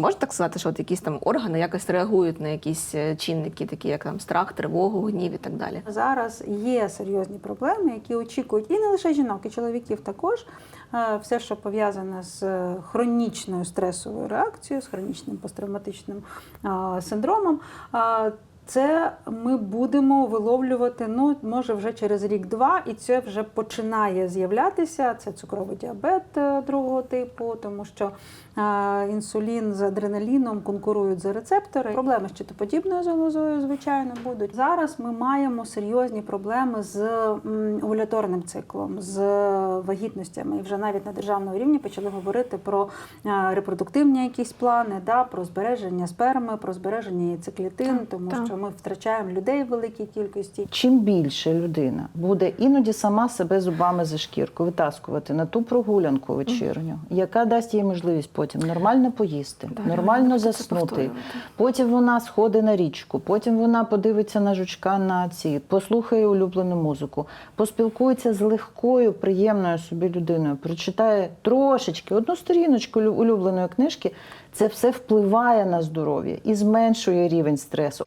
можна так сказати, що от якісь там органи якось реагують на якісь е, чинники, такі як там страх, тривогу, гнів і так далі? Зараз є серйозні проблеми, які очікують і не лише жінок, і чоловіків також. Е, Все, що пов'язане з е, хронічною стресовою реакцією, з хронічним посттравматичним синдромом. Це ми будемо виловлювати, ну може вже через рік-два, і це вже починає з'являтися. Це цукровий діабет е, другого типу, тому що е, інсулін з адреналіном конкурують за рецептори. Проблеми з щитоподібною залозою, звичайно, будуть. Зараз ми маємо серйозні проблеми з овуляторним циклом, з вагітностями. І вже навіть на державному рівні почали говорити про е, репродуктивні якісь плани, да, про збереження сперми, про збереження яйцеклітин, тому так. що ми втрачаємо людей в великій кількості. Чим більше людина буде іноді сама себе зубами за шкірку витаскувати на ту прогулянку вечірню, яка дасть їй можливість потім нормально поїсти, Да, нормально заснути. Потім вона сходить на річку, потім вона подивиться на жучка на ці, послухає улюблену музику, поспілкується з легкою, приємною собі людиною, прочитає трошечки одну сторіночку улю- улюбленої книжки. Це все впливає на здоров'я і зменшує рівень стресу.